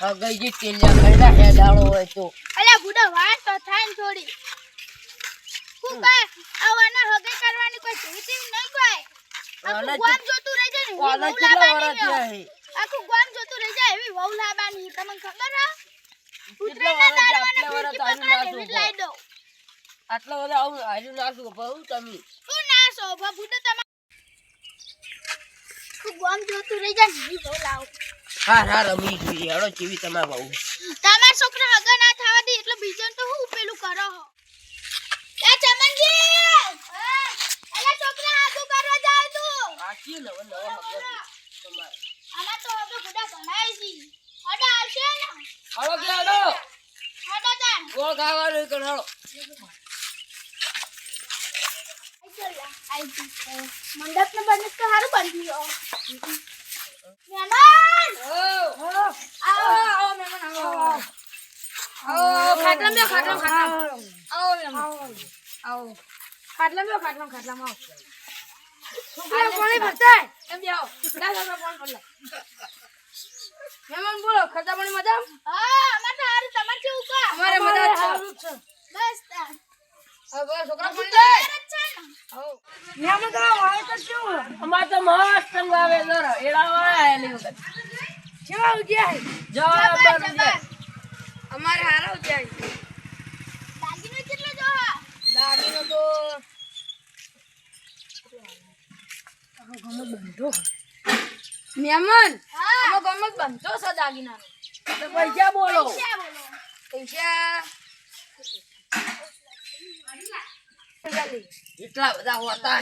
હગાઈજી ટેલિયા કર્યા હેડાળો હોય તો. અલે બુડો વાત તો થાય ને થોડી. હું કા આવાના હગે કરવાની કોઈ જરૂર નહીં કોઈ આખું ગામ જોતું રહી જાય ને વહુ કેટલા લાવવાની થયા હે? આખું ગામ જોતું રહી જાય એવી વહુ લાવવાની તમને ખબર હે? દાડવાના આટલા ફિરકી પકડાને એવી જ આટલું બધા આવું આજુ નાખું બહુ તમે? તું ના શોભા બુડો તું ગામ જોતું રહી જાય ને હા હા રમી જોઈએ. તમારે બહુ? તમારા છોકરા હગા ના થવા દે એટલે બીજાને તો હું પેલું કરો હો? એ ચમનજી અલા છોકરા હાગું કરવા જાય તું. સાચી નવો નવો હગો તમારે. આમાં તો હવે બુડા ભણાય છે. ઓડા આવશે ને? હળો કે હળો ઓડા તાન ગોળ ખાવાનું કે હળો મંડપ ને બને તો સારું બની ગયો મહેમાન આવો આવો મહેમાન આવો આવો ખાટલામાં બેહો, ખાટલામાં, ખાટલામાં. આવો મહેમાન. આવો. ખાટલામાં બેહો, ખાટલામાં, ખાટલામાં આવો. છોકરા પાણી ભરતાય. એમ બેહો. ના, છોકરા પાણી ભરલા. મહેમાન બોલો ખર્ચા પાણી મજા હા અમાર સારું તમાર કેવું કા અમારે મજા છે બસ હવે છોકરા પાણી તૈયાર જ છે ને આવો. મહેમાન તો વાય તો શું અમાર તો મસ્ત સંગ આવે એડા વાળા એની વખત કેવા હે? જબર, બાર અમારે હારા હે. દાગીનો કેટલો દાગીનો તો મહેમાન હા અમે ગમત બનતો છે દાગીના તો પૈસા બોલો પૈસા બોલો. એટલા બધા હોતા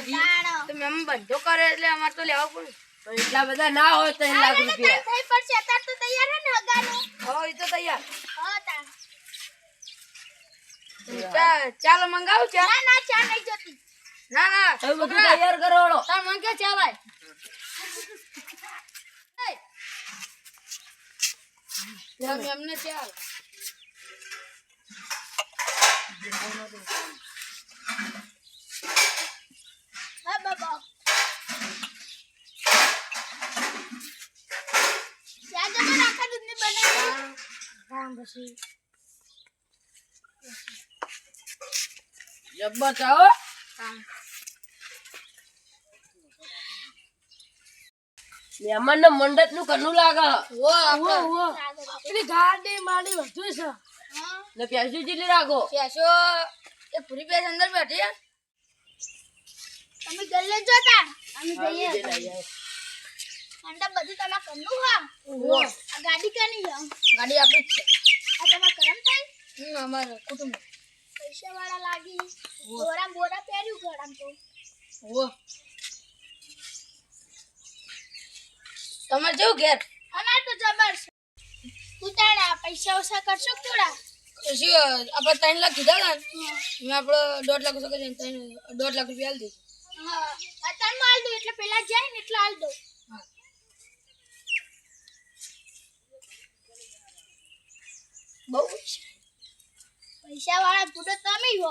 તો મહેમાન બંધો કરે એટલે અમારે તો લેવા પડે. તો એટલા બધા ના હોય તો લાખ રૂપિયા. થઈ પડશે. તાર તો તૈયાર હે ને હગાનું? હો એ તો તૈયાર. હા તાન ચાલો મંગાવું ચા. ના ના ચા નહીં જોતી. ના ના હવે બધું તૈયાર કરો ઓળો તાર મંગે ચા ભાઈ એમને મેમને ચા લાય. હા બાબા ચા જબર આખા દૂધની બનાવી રામ પછી જબ્બર ચાવો હા. મહેમાન ને મંડપનું કનું લાગે વો આખા. પેલી ગાડી માડી બધું છે. હા ને પ્યાસી જેટલી રાખો. પેશો એ પૂરી પેશ અંદર બેઠી હે. તમે ગલ્લે જોતા અમે હા, જઈએ. બીજે લઈ આવો. મંડપ બધું તમાર કરનું હા વો આ ગાડી કની છે? ગાડી આપી જ છે. આ તમાર કરમ થાય? હમ અમારે કુટુંબ પૈસા વાળા લાગી. બોરા બોરા પહેર્યું ગળામ તો. ઓ. તમારે જેવું ઘેર? અમાર તો જબર ઉતાણા પૈસા ઓછા કરશો થોડા? શું આપણે ત્રણ લાખ કીધા હતા ને આપણે દોઢ લાખ ઓછા કરીને ત્રણ દોઢ લાખ રૂપિયા હાલ દઈશું હા અત્યારે હાલ દઉં એટલે પેલા જાય ને એટલે હાલ દો બહુ પૈસા. વાળા ગુડો તમે હો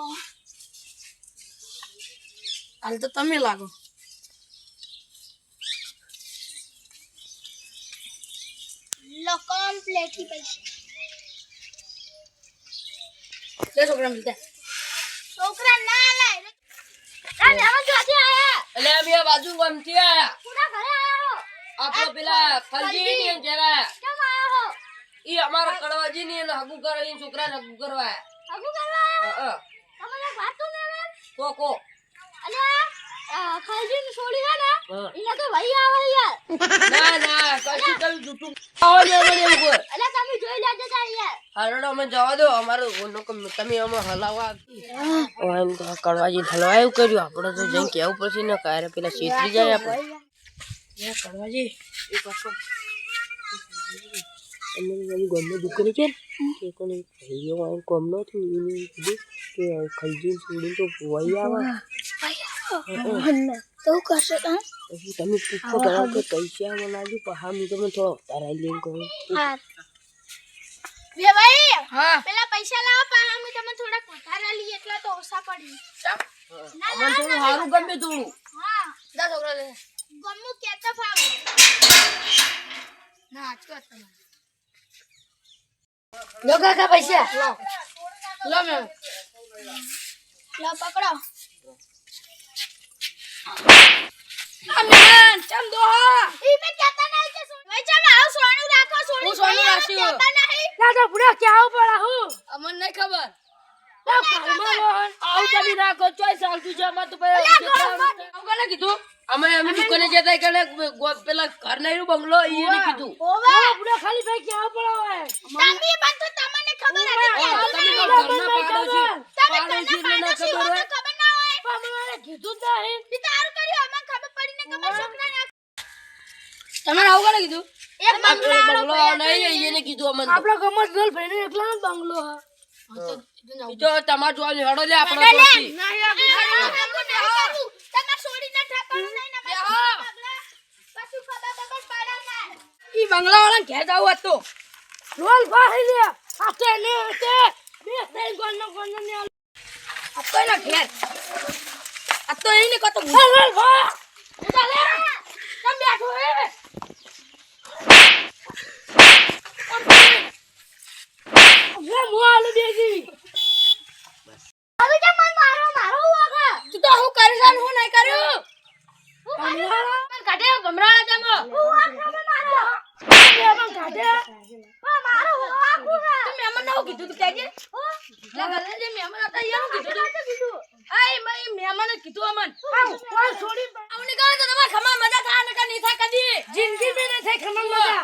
હાલ તો તમે લાગો. લો કમ્પ્લેટથી પૈસા. લે છોકરા મિલતા છોકરા ના લાય. આ લેવા જોતી આયા. એટલે અમે આ બાજુ ગમતી આયા. પૂરા ઘરે આયા હો. આપડે પેલા ફલજી ની જરા કેમ આયા હો? ઈ અમારા કડવાજી ની હગું કરે ઈ છોકરા ને હગું કરવા. હગું કરવા. તમને વાતો ને કો કો. અને ખાલજી ને છોડી હે ને ઈને તો ભાઈ આવે યાર. ના ના કશું કલ જૂઠું આવો ને મને ઉપર. અલ્યા તમે જોઈ લેજો તાર યાર. હરડો અમે જવા દો અમારો ઓનો કમ- તમે અમે હલાવા ઓન તો કડવાજી હલવા એવું કર્યું. આપણે તો જઈને કેવું પછી ને કારે પેલા સીતરી જાય આપણે. યાર કડવાજી એક વસ્તુ એમને ગમે દીકરી છે ને કે કોને ભાઈઓ એને કીધું કે ખલજી તો વહી આવે તો કરશે તમે પૂછો કરો કે પૈસા બનાવજો પણ હા થોડો લઈને કહું હા બે ભાઈ હા પેલા પૈસા લાવો પા અમે તમે થોડાક વધારે લઈએ એટલા તો ઓછા પડી ના સારું ગમે થોડું હા દા છોકરા લે ગમું કેતો ફાવે ના આજ તમારી લો કાકા પૈસા. લો. લો મે લો પકડો. અમેન ચમ દો ઈ મે કેતા નહીં કે સોનું. ભાઈ ચાલ આવ સોનું રાખો સોનું હું સોનું આવું રાખ્યું. ના તો પૂરા ક્યાં પડા હું અમને નહીં ખબર. આવ તમે રાખો ચોઈસ ચાલતું છે અમાર તો ભાઈ કીધું? અમે અમે દુકાને જતા કને પેલા ઘર બંગલો એને કીધું ઓવે પૂરા ખાલી ભાઈ પડા તમે તો તમને ખબર હતી હા, કે તમે તમે તો પાડોશી પાડોશી એટલે ના ખબર હોય ખબર ના હોય મને કીધું જ નહીં ઈ તારું કર્યું અમને ખબર પડી ને ખબર છોકરાને તમારે આવું કોને કીધું એક બંગલો નહીં એને કીધું અમને તો. આપણો ગર્લ ભાઈ એકલા નો બંગલો હા ઈ તો તમાર જોવાનું હેડો લે આપણે લે. જોઈશી. તમે છોડીને ઠાકર નહીં ને પછી ખબર બબર પડે ને ઈ બંગલા વાળા ઘેર જવું હતું. રોલ ભાઈ લે આ તે ને તે બે ત્રણ કોનો કોનો ને આ તો એના ઘેર. આ તો એને કતો રોલ ભા. ઉતા લે. તમ બેઠો હે? લે મોલ બેજી હવે કે મન મારો મારો વાગા તું તો હું કરીશ અને હું નહીં કર્યું કાઢે ગમરાળા જમો હું વાગા મારો પણ કાઢે હા મારો વાગું તો નવું કીધું તું કહેજે લે ઘરે જે મહેમાન હતા એનું કીધું આય મય મહેમાન કીધું અમન. કોણ છોડી આવને કહો તો તમાર ખમા મજા થાય ને કે નહીં થાય કદી. જિંદગી મે નહીં થાય ખમા મજા.